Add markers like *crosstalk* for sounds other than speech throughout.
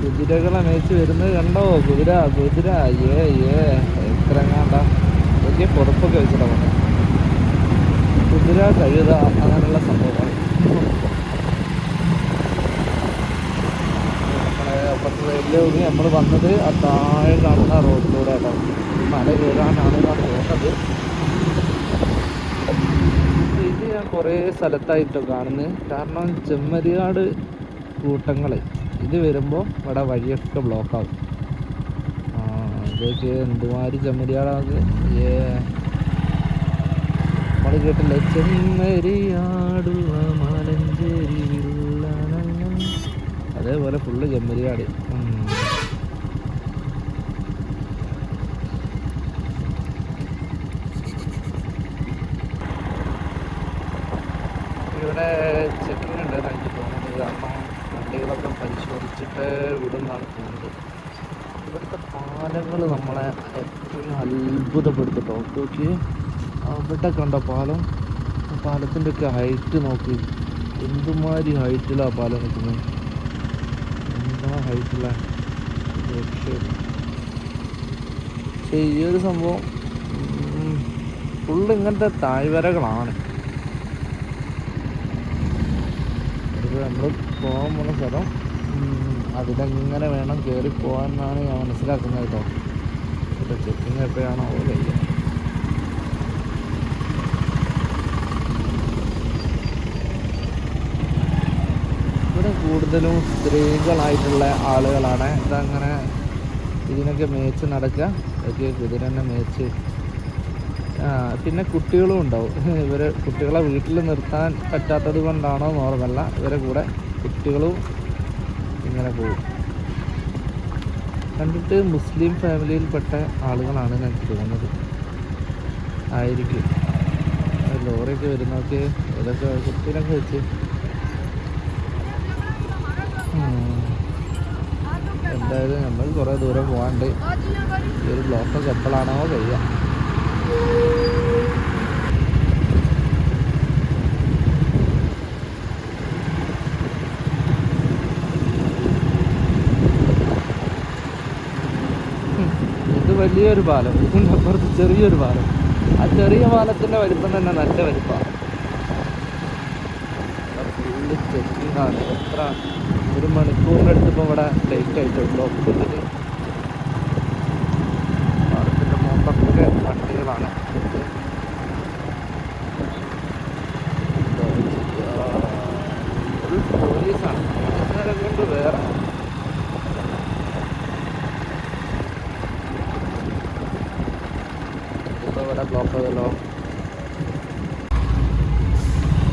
കുതിരകളെ മേച്ച് വരുന്നത് കണ്ടോ? കുതിര കുതിര. ഏ ഏ എത്ര എങ്ങാണ്ട വലിയ പുറപ്പൊക്കെ വെച്ചിട്ടാണ് കുതിര കഴുത അങ്ങനെയുള്ള സംഭവമാണ് നമ്മൾ വന്നത് ആ താഴെ കാണുന്ന റോഡിലൂടെ കേട്ടോ മല കയറാനാണ് ഞാൻ തോന്നുന്നത് ഇത് ഞാൻ കുറേ സ്ഥലത്തായിട്ടോ കാണുന്നത്. കാരണം ചെമ്മരിയാട് കൂട്ടങ്ങൾ ഇത് വരുമ്പോൾ ഇവിടെ വഴിയൊക്കെ ബ്ലോക്കാവും ഇതൊക്കെ എന്തുമാതിരി ചെമ്മരിയാടാത് നമ്മൾ കേട്ടില്ല? വിള്ളനങ്ങൾ അതേപോലെ ഫുള്ള് ചെമ്മരിയാട്. ഇവിടെ ചെക്കിങ് ഉണ്ട് എനിക്ക് തോന്നുന്നത് കാരണം വണ്ടികളൊക്കെ പരിശോധിച്ചിട്ട് വിടുന്നാണ് തോന്നുന്നത് ഇവിടുത്തെ പാലങ്ങൾ നമ്മളെ എപ്പോഴും അത്ഭുതപ്പെടുത്തിട്ടോ നോക്കി. അവിടെ കണ്ട പാലം പാലത്തിന്റെ ഒക്കെ ഹൈറ്റ് നോക്കി. എന്തുമാതിരി ഹൈറ്റിലാണ് പാലം നിൽക്കുന്നത് എന്താ രക്ഷയില്ല. പക്ഷേ ഈ ഒരു സംഭവം ഫുള്ള് ഇങ്ങനത്തെ താഴ്വരകളാണ്. നമ്മൾ പോകാൻ പോകുന്ന സ്ഥലം. അതിലെങ്ങനെ വേണം കയറി പോകാമെന്നാണ് ഞാൻ മനസ്സിലാക്കുന്നത് കേട്ടോ. ഇവിടെ ചെക്കിങ് എപ്പോഴാണോ കഴിയുക. ഇവിടെ കൂടുതലും സ്ത്രീകളായിട്ടുള്ള ആളുകളാണ്. ഇതങ്ങനെ ഇതിനൊക്കെ മേച്ച് നടക്കുക. കുതിരനെ മേച്ച് പിന്നെ കുട്ടികളും ഉണ്ടാവും. ഇവർ കുട്ടികളെ വീട്ടിൽ നിർത്താൻ പറ്റാത്തത് കൊണ്ടാണോ ഓർമ്മല്ല ഇവരെ കൂടെ കുട്ടികളും ഇങ്ങനെ പോകും. കണ്ടിട്ട് മുസ്ലിം ഫാമിലിയിൽപ്പെട്ട ആളുകളാണ് എനിക്ക് തോന്നുന്നത്. ആയിരിക്കും. ലോറിയൊക്കെ വരുന്നൊക്കെ ഇതൊക്കെ കുട്ടീനൊക്കെ വെച്ച്. എന്തായാലും നമ്മൾ കുറേ ദൂരം പോകാണ്ട് ഈ ഒരു ബ്ലോക്കൊക്കെ എപ്പോഴാണോ കഴിയുക ഇത് വലിയൊരു പാലം. ഇതിന്റെ അപ്പുറത്ത് ചെറിയൊരു പാലം. ആ ചെറിയ പാലത്തിന്റെ വലിപ്പം തന്നെ നല്ല വലിപ്പമാണ് ചെക്കിംഗ് എത്ര? ഒരു മണിക്കൂറിന്റെ അടുത്ത് ഇപ്പോൾ ഇവിടെ ലേറ്റ് ആയിട്ട് ബ്ലോക്ക് ചെയ്തിട്ട് പാലത്തിന്റെ മുമ്പൊക്കെ വണ്ടികളാണ് ഫുൾ പോലീസാണ് പോലീസുകാരെ കൊണ്ട് വേറെ ഇപ്പോൾ ഇവിടെ ബ്ലോക്ക് ചെയ്തല്ലോ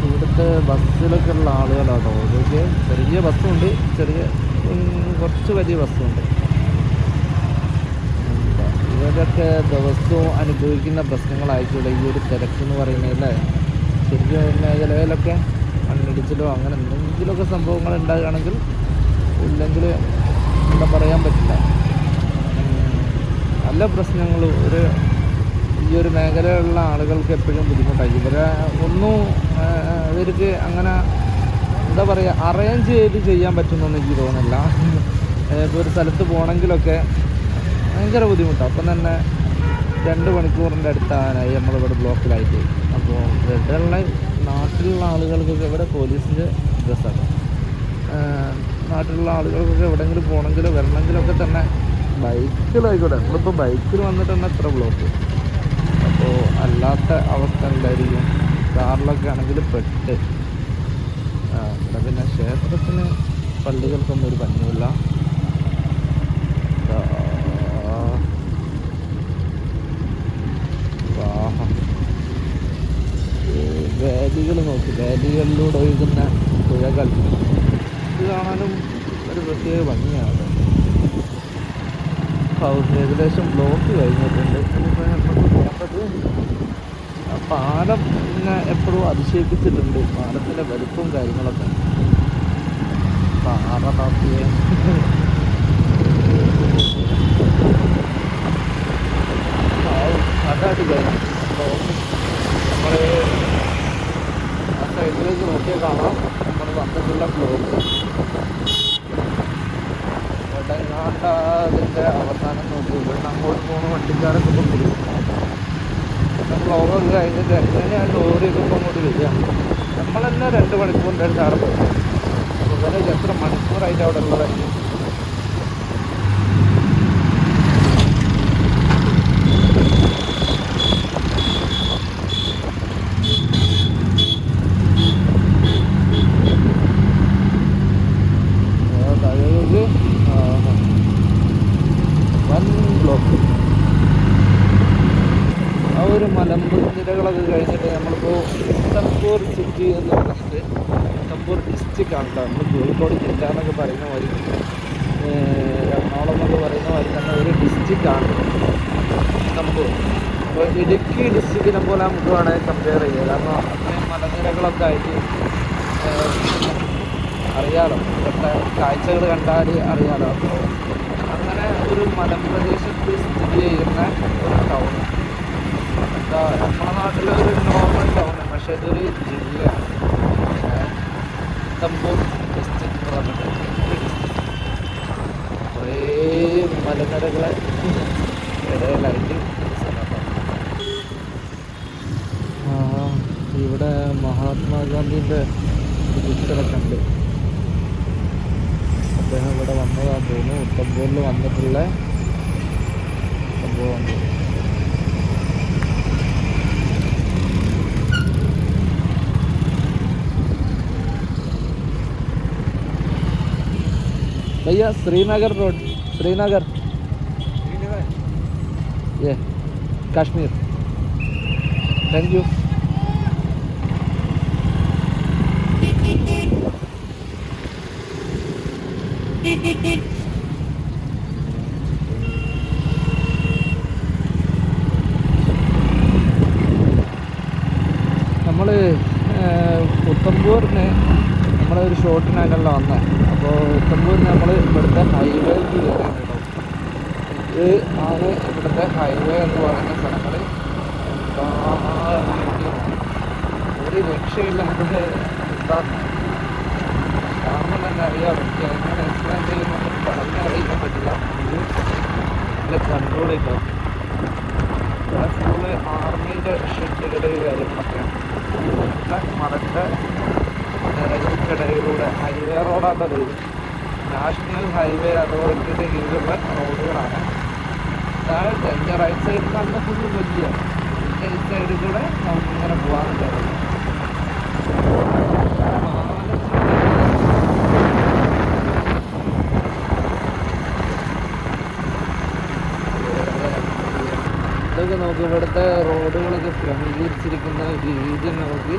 ഇവിടുത്തെ ബസ്സിലൊക്കെ ഉള്ള ആളുകളാണോ ഇതൊക്കെ ചെറിയ ബസ്സുണ്ട് ചെറിയ ഉം, കുറച്ച് വലിയ ബസ്സുണ്ട് എന്താ, ഇവരൊക്കെ ദിവസവും അനുഭവിക്കുന്ന പ്രശ്നങ്ങളായിട്ടുള്ള ഈ ഒരു തിരക്ക് എന്ന് പറയുന്നത് അല്ലേ? ശരിക്കും മേഖലയിലൊക്കെ മണ്ണിടിച്ചിലോ അങ്ങനെ എന്തെങ്കിലുമൊക്കെ സംഭവങ്ങൾ ഉണ്ടാകുകയാണെങ്കിൽ ഇല്ലെങ്കിൽ എന്താ പറയാൻ പറ്റില്ല. നല്ല പ്രശ്നങ്ങൾ ഒരു ഈ ഒരു മേഖലയിലുള്ള ആളുകൾക്ക് എപ്പോഴും ബുദ്ധിമുട്ടായി. ഇവരെ ഒന്നും ഇവർക്ക് അങ്ങനെ എന്താ പറയുക അറേഞ്ച് ചെയ്ത് ചെയ്യാൻ പറ്റുന്നൊന്നും എനിക്ക് തോന്നുന്നില്ല. ഇപ്പോൾ ഒരു സ്ഥലത്ത് പോകണമെങ്കിലൊക്കെ ഭയങ്കര ബുദ്ധിമുട്ടാണ് അപ്പം തന്നെ രണ്ട് മണിക്കൂറിന്റെ അടുത്താനായി നമ്മളിവിടെ ബ്ലോക്കിലായിട്ട്. അപ്പോൾ ഇവിടെയുള്ള നാട്ടിലുള്ള ആളുകൾക്കൊക്കെ ഇവിടെ പോലീസിന്റെ ഡ്രസ്സാണ് നാട്ടിലുള്ള ആളുകൾക്കൊക്കെ എവിടെയെങ്കിലും പോകണമെങ്കിലോ വരണമെങ്കിലൊക്കെ തന്നെ ബൈക്കിലായിക്കോട്ടെ. നമ്മളിപ്പോൾ ബൈക്കിൽ വന്നിട്ട് തന്നെ എത്ര ബ്ലോക്ക്. അപ്പോൾ അല്ലാത്ത അവസ്ഥ ഉണ്ടായിരിക്കും കാറിലൊക്കെ ആണെങ്കിൽ പെട്ട്. പിന്നെ ക്ഷേത്രത്തിന് പള്ളികൾക്കൊന്നും ഒരു പഞ്ഞുമില്ല ആ, വാഹം. ഈ വേലികൾ നോക്കി വേലികളിലൂടെ ഒഴുകുന്ന പുഴകൾ ഇത് കാണാനും ഒരു പ്രത്യേക ഭംഗിയാണ് ഔ, ഏകദേശം ബ്ലോക്ക് കഴിഞ്ഞിട്ടുണ്ട്. പാലം പിന്നെ എപ്പോഴും അതിശയിപ്പിച്ചിട്ടുണ്ട്. പാലത്തിന്റെ വലുപ്പവും കാര്യങ്ങളൊക്കെ. പാറ നോക്കിയേ കഴിഞ്ഞു നമ്മൾ ആ സൈഡിലേക്ക് നോക്കിയാൽ കാണാം. നമ്മൾ വന്നിട്ടുള്ള ബ്ലോക്ക് കണ്ട അതിന്റെ അവസാനം നോക്കി. ഇവിടെ അങ്ങോട്ട് പോകുന്ന വണ്ടിക്കാരൊക്കെ ഇപ്പം നമ്മൾ ഓവർ കഴിഞ്ഞിട്ട് എങ്ങനെയാണ് ലോറിയൊക്കെ ഇപ്പോൾ അങ്ങോട്ട് വരിക? നമ്മളെന്നെ രണ്ട് മണിക്കൂറിന്റെ അടുത്ത് അവിടെ പോകും അപ്പോൾ ഇവരെ എത്ര മണിക്കൂറായിട്ട് അവിടെ ഉള്ളതായിരിക്കും ആ, താഴേക്ക് ആ, വൻ ബ്ലോക്ക് ആ ഒരു മലമ്പുനിരകളൊക്കെ കഴിഞ്ഞിട്ട് നമ്മളിപ്പോൾ ഉത്തംപൂർ സിറ്റി എന്ന് കമ്പൂർ ഡിസ്ട്രിക്ട് ഡിസ്ട്രിക്റ്റ് ആണ് കേട്ടോ. നമ്മൾ കോഴിക്കോട് ജില്ല എന്നൊക്കെ പറയുന്ന മാതിരി എറണാകുളം എന്നൊക്കെ പറയുന്ന മാതിരി തന്നെ ഒരു ഡിസ്ട്രിക്റ്റ് ആണ് ഉത്തംപൂർ അപ്പോൾ ഇടുക്കി ഡിസ്ട്രിക്റ്റിനെ പോലെ നമുക്ക് വേണമെങ്കിൽ കമ്പയർ ചെയ്യാം. കാരണം അത്രയും മലനിരകളൊക്കെ ആയിട്ട് അറിയാലോ. ഇവിടുത്തെ കാഴ്ചകൾ കണ്ടാൽ അറിയാലോ. അപ്പോൾ അങ്ങനെ ഒരു മലപ്രദേശത്ത് സ്ഥിതി ചെയ്യുന്ന ഒരു ടൗൺ എന്താ നമ്മുടെ നാട്ടിലൊരു നോർമൽ ടൗൺ പക്ഷേ ഇതൊരു ജില്ലയാണ് district. കുറേ മലനിരകളെ ഇവിടെ മഹാത്മാഗാന്ധിന്റെ പിക്ചറൊക്കെ ഉണ്ട് അദ്ദേഹം ഇവിടെ വന്നതാണ് തോന്നുന്നു ഉത്തംപൂരിൽ വന്നിട്ടുള്ള भैया श्रीनगर रोड श्रीनगर ये कश्मीर थैंक यू നമ്മൾ ഉത്തംപൂരിന് നമ്മളെ ഒരു ഷോട്ടിനാണല്ലോ വന്നത് അപ്പോൾ ഉത്തംപൂരിന് നമ്മൾ ഇവിടുത്തെ ഹൈവേ കയറിയിട്ടുണ്ടാവും ഇത് ആണ് ഇവിടുത്തെ ഹൈവേ എന്ന് പറയുന്ന സ്ഥലങ്ങൾ ഒരു രക്ഷയില്ല ഇവിടെ കാരണം തന്നെ അറിയാം. എനിക്ക് എങ്ങനെ എക്സ്പ്ലെയിൻ ചെയ്യുമെന്ന് പറഞ്ഞറിയിക്കാൻ പറ്റില്ല. നല്ല കൺട്രോൾ ഫുള്ള് ഷെഡുകളുടെ കാര്യങ്ങളൊക്കെയാണ്. നിരകൾക്കിടയിലൂടെ ഹൈവേ റോഡാണത് നാഷണൽ ഹൈവേ അതോറിറ്റിയുടെ കീഴിലുള്ള റോഡുകളാണ്. താഴെ എന്റെ റൈറ്റ് സൈഡിൽ നല്ല ഫുള്ള് വലിയ. ഈ സൈഡിൽ കൂടെ നമുക്ക് ഇങ്ങനെ പോകാറുണ്ട് ഇതൊക്കെ നമുക്ക് ഇവിടുത്തെ റോഡുകളൊക്കെ ക്രമീകരിച്ചിരിക്കുന്ന രീതി നമുക്ക്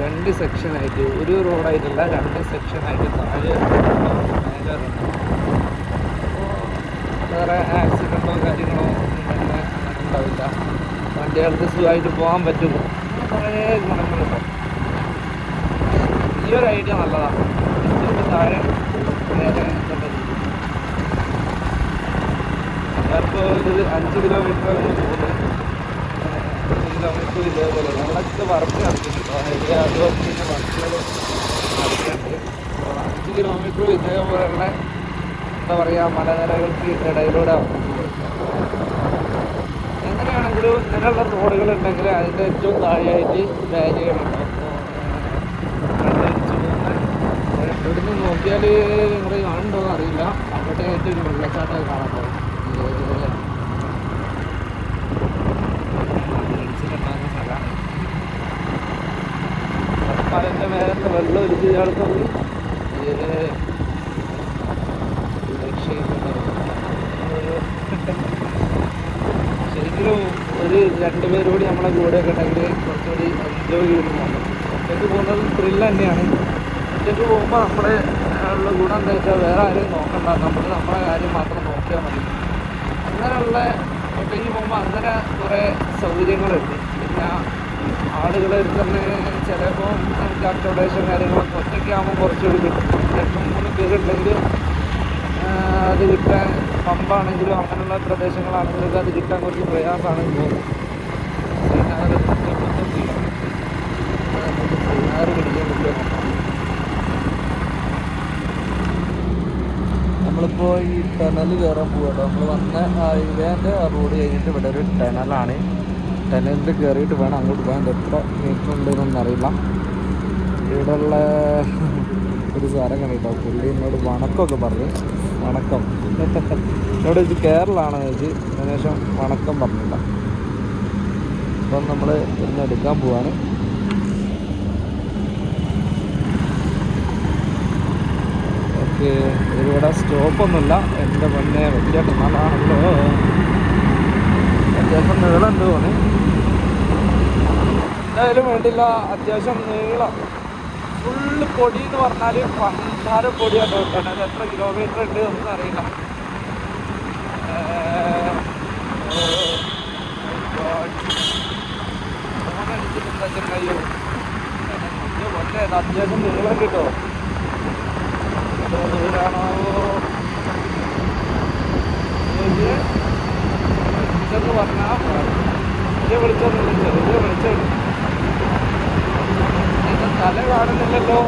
രണ്ട് സെക്ഷനായിട്ട് ഒരു റോഡായിട്ടല്ല രണ്ട് സെക്ഷനായിട്ട് താഴെ വേറെ ആക്സിഡന്റോ കാര്യങ്ങളോ തന്നെ ഉണ്ടാവില്ല വണ്ടികൾക്ക് സുഖമായിട്ട് പോകാൻ പറ്റും. കുറേ ഗുണങ്ങളുണ്ട്. ഈ ഒരു ഐഡിയ നല്ലതാണ്. താഴെ നേരെ ഞാനിപ്പോൾ ഒരു അഞ്ച് കിലോമീറ്റർ പോകുന്നത് കിലോമീറ്റർ ഇതേപോലെ നമ്മളൊക്കെ വർക്ക് നടത്തിയിട്ടുണ്ട് ഹൈവേ അതോറിറ്റിന്റെ വർക്കുകൾ നടത്തിയിട്ടുണ്ട് അഞ്ച് കിലോമീറ്റർ ഇതേപോലെയുള്ള എന്താ പറയുക മലനിരകൾക്ക് ഇടയിലൂടെ എങ്ങനെയാണെങ്കിലും ഇങ്ങനെയുള്ള റോഡുകൾ ഉണ്ടെങ്കിൽ അതിന്റെ ഏറ്റവും താഴെയായിട്ട് ബാരിയർ ഉണ്ടാവും ഇവിടുന്ന് നോക്കിയാൽ നിങ്ങൾ കാണുന്നുണ്ടോ അറിയില്ല. അവിടെ ഒരു വെള്ളച്ചാട്ടം കാണാൻ പോകും ഒലിച്ച് ചേർത്തത് ശരിക്കും ഒരു രണ്ട് കൂടി നമ്മളെ കൂടെയൊക്കെ ഉണ്ടെങ്കിൽ കുറച്ചുകൂടി എൻജോയ് ചെയ്ത് പറ്റും ഒറ്റയ്ക്ക് പോകുന്നത് ത്രില്ല് തന്നെയാണ്. ഒറ്റയ്ക്ക് പോകുമ്പോൾ നമ്മുടെ ഉള്ള ഗുണം എന്താ വെച്ചാൽ വേറെ ആരെയും നോക്കണ്ട. നമ്മൾ നമ്മളെ കാര്യം മാത്രം നോക്കിയാൽ മതി. അങ്ങനെയുള്ള ഒറ്റയ്ക്ക് പോകുമ്പോൾ അങ്ങനെ കുറേ സൗകര്യങ്ങളുണ്ട്. പിന്നെ ആളുകളെ തന്നെ ചിലപ്പോൾ നമുക്ക് അക്കോമഡേഷൻ കാര്യങ്ങളൊക്കെ ഒറ്റയ്ക്ക് ആകുമ്പോൾ കുറച്ചുകൂടി കിട്ടും. രണ്ട് മൂന്ന് പേരുണ്ടെങ്കിൽ അത് കിട്ടാൻ പമ്പാണെങ്കിലും അങ്ങനെയുള്ള പ്രദേശങ്ങളാണെങ്കിലും അത് കിട്ടാൻ കുറച്ച് പ്രയാസമാണ് നമ്മളിപ്പോൾ ഈ ടണൽ കയറാൻ പോകട്ടോ നമ്മൾ വന്ന ഹൈവേന്റെ റോഡ് കഴിഞ്ഞിട്ട് ഇവിടെ ഒരു ടണലാണ് ടണലിൽ കയറിയിട്ട് വേണം അങ്ങോട്ട് പോകാൻ. എത്ര മീറ്റർ ഉണ്ടെന്നൊന്നും അറിയില്ല. ഇവിടെയുള്ള ഒരു സാരം കണ്ടിട്ടോ? പുള്ളി എന്നോട് വണക്കമൊക്കെ പറഞ്ഞു. വണക്കം. എന്നോട് ഇത് കേരളമാണ് ചേച്ചി. അതിനുശേഷം വണക്കം പറഞ്ഞില്ല അപ്പം നമ്മൾ ഇന്ന് എടുക്കാൻ പോവാണ്. ഓക്കെ ഇവിടെ സ്റ്റോപ്പൊന്നുമില്ല എന്റെ മുന്നേ വലിയ ടണലാണല്ലോ. അത്യാവശ്യം നീളമുണ്ട് തോന്നി എന്തായാലും വേണ്ടില്ല അത്യാവശ്യം നീളം ഫുള്ള് പൊടി എന്ന് പറഞ്ഞാൽ പഞ്ചാര പൊടിയാണ് ടണൽ എത്ര കിലോമീറ്റർ ഉണ്ട് എന്ന് അറിയില്ല oh അത്യാവശ്യം നീളം കിട്ടോ എത്ര പറഞ്ഞാൽ വലിയ വിളിച്ചൊന്നും ചെറിയ എന്റെ തല കാണുന്നില്ലല്ലോ.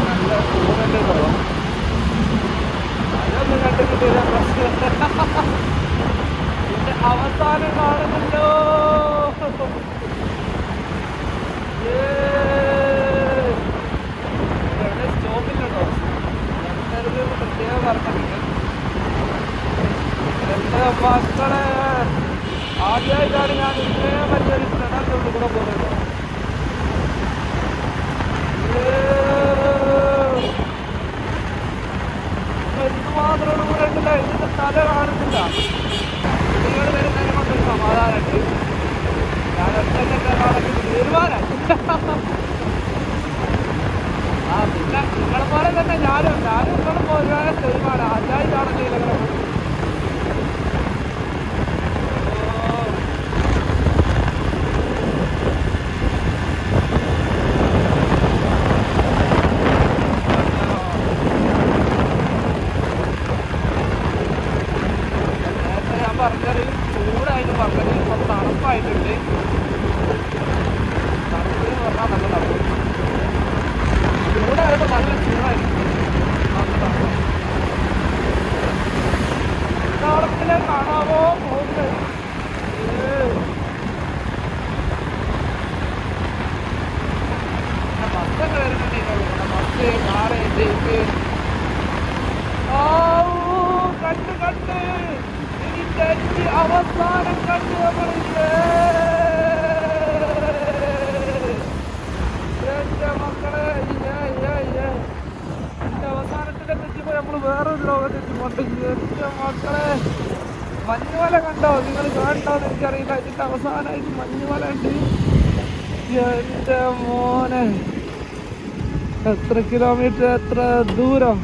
നല്ല അതൊന്നും കണ്ടു പ്രശ്നം *laughs* അവസാനം കാണുന്നല്ലോ. ഇത് പ്രത്യേകം പറഞ്ഞിട്ടുണ്ട്. എന്റെ മക്കളെ ആദ്യമായിട്ടാണ് ഞാൻ ഇത്രയും വലിയൊരു ഉള്ളിൽ കൂടെ പോകുന്നത്. ഏയ്. കൂടെ ഉണ്ടല്ല ഇതിന്റെ തല കാണുന്നില്ല നിങ്ങൾ വരുന്നതിനെ കൊണ്ടൊരു സമാധാനമുണ്ട്. ഞാൻ ഒറ്റയ്ക്കൊക്കെ നടക്കുന്നത് തീരുമാനം ആ പിന്നെ നിങ്ങളെ പോലെ തന്നെ ഞാനും ഞാനും നിങ്ങളെ പോലെ അല്ലാതെ ആണല്ലോ ഇതിലങ്ങനെ നേരത്തെ ഞാൻ പറഞ്ഞത് ചൂടായിട്ട് പറഞ്ഞത് ഇപ്പൊ തണുപ്പായിട്ടുണ്ട് തണുപ്പ് എന്ന് പറഞ്ഞാൽ നല്ല തണുപ്പ് ചൂടായപ്പോ നല്ല ചൂടായിരുന്നു നല്ല തണുപ്പ് തണുപ്പിലെ കാണാവോ പോകുന്നത് ബസ്സൊക്കെ വരുന്നുണ്ടെങ്കിൽ ബസ് കാറ് ജീപ്പ് ആവൂ, കണ്ട് കണ്ട് ഇതിന്റെ അഞ്ച് അവസാനം കണ്ട് നമ്മളില്ലേ മക്കളെ അവസാനത്തിന്റെ തെറ്റിപ്പോ നമ്മൾ വേറൊരു ലോകത്തെത്തി എന്റെ മക്കളെ മഞ്ഞുമല കണ്ടോ നിങ്ങൾ കണ്ടോ എന്ന് എനിക്കറിയില്ല ഇതിന്റെ അവസാനമായിട്ട് മഞ്ഞുമല ഉണ്ട് എന്റെ മോനെ എത്ര കിലോമീറ്റർ എത്ര ദൂരം?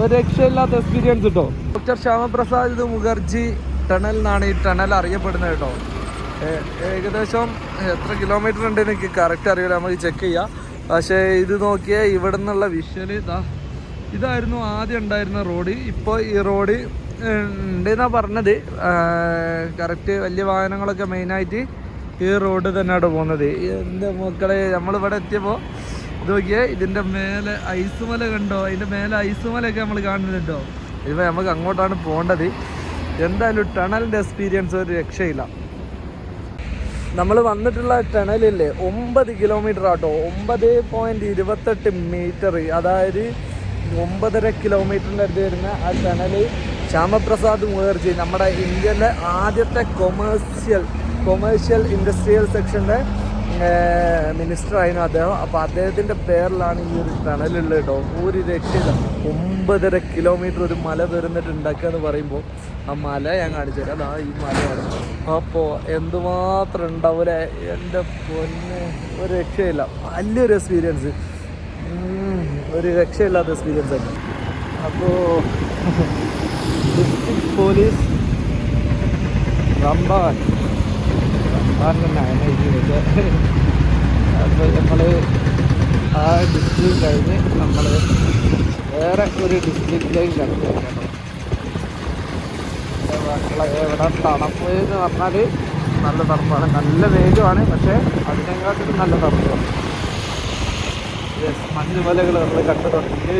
ഒരു രക്ഷയില്ലാത്ത എക്സ്പീരിയൻസ് കിട്ടോ ഡോക്ടർ ശ്യാമപ്രസാദ് മുഖർജി ടണൽ എന്നാണ് ഈ ടണൽ അറിയപ്പെടുന്നത് കേട്ടോ. ഏകദേശം എത്ര കിലോമീറ്റർ ഉണ്ട് എനിക്ക് കറക്റ്റ് അറിയില്ല. നമുക്ക് ചെക്ക് ചെയ്യാം. പക്ഷേ ഇത് നോക്കിയാൽ ഇവിടെ നിന്നുള്ള വിഷ്വൽ ഇതാ. ഇതായിരുന്നു ആദ്യം ഉണ്ടായിരുന്ന റോഡ് ഇപ്പോൾ ഈ റോഡ് ഉണ്ടെന്നാണ് പറഞ്ഞത്. കറക്റ്റ് വലിയ വാഹനങ്ങളൊക്കെ മെയിനായിട്ട് ഈ റോഡ് തന്നെയാണ് പോകുന്നത്. എന്റെ മക്കളെ നമ്മളിവിടെ എത്തിയപ്പോൾ ഇത് നോക്കിയേ ഇതിന്റെ മേലെ ഐസ് മല കണ്ടോ? അതിന്റെ മേലെ ഐസ് മലയൊക്കെ നമ്മൾ കാണുന്നുണ്ടോ ഇപ്പോൾ നമുക്ക് അങ്ങോട്ടാണ് പോകേണ്ടത്. എന്തായാലും ടണലിന്റെ എക്സ്പീരിയൻസ് ഒരു രക്ഷയില്ല. നമ്മൾ വന്നിട്ടുള്ള ടണലില്ലേ ഒമ്പത് കിലോമീറ്റർ ആട്ടോ. ഒമ്പത് പോയിന്റ് ഇരുപത്തെട്ട് മീറ്റർ അതായത് ഒമ്പതര കിലോമീറ്ററിന്റെ അടുത്ത് വരുന്ന ആ ടണൽ ശ്യാമപ്രസാദ് മുഖർജി നമ്മുടെ ഇന്ത്യയിലെ ആദ്യത്തെ കൊമേഴ്സ്യൽ കൊമേഴ്ഷ്യൽ ഇൻഡസ്ട്രിയൽ സെക്ഷന്റെ മിനിസ്റ്റർ ആയിരുന്നു അദ്ദേഹം. അപ്പോൾ അദ്ദേഹത്തിന്റെ പേരിലാണ് ഈ ഒരു ടണലുള്ളത് കേട്ടോ ഒരു രക്ഷയില്ല. ഒമ്പതര കിലോമീറ്റർ ഒരു മല വരുന്നിട്ട് എന്ന് പറയുമ്പോൾ ആ മല ഞാൻ കാണിച്ചു തരാം. അതാ ഈ മലയാണ് അപ്പോൾ എന്തുമാത്രം ഉണ്ടാവൂലേ എന്റെ പൊന്നെ ഒരു രക്ഷയില്ല. വലിയൊരു എക്സ്പീരിയൻസ് ഒരു രക്ഷയില്ലാത്ത എക്സ്പീരിയൻസ് ആണ്. അപ്പോൾ ഡിസ്ട്രിക്ട് പോലീസ് റംബാൻ റംബാൻ തന്നെയാണ് എഴുതിയത് അപ്പോൾ നമ്മൾ ആ ഡിസ്ട്രിക്ട് കഴിഞ്ഞ് നമ്മൾ വേറെ ഒരു ഡിസ്ട്രിക്റ്റിലേക്ക് കടക്കുകയാണ് മക്കളെ എവിടെ തണുപ്പ് എന്ന് പറഞ്ഞാൽ നല്ല തണുപ്പാണ്. നല്ല വേഗമാണ് പക്ഷേ അതിനെക്കാട്ടിലും നല്ല തണുപ്പാണ്. മഞ്ഞുമലകൾ നമ്മൾ കണ്ടു തുടങ്ങി.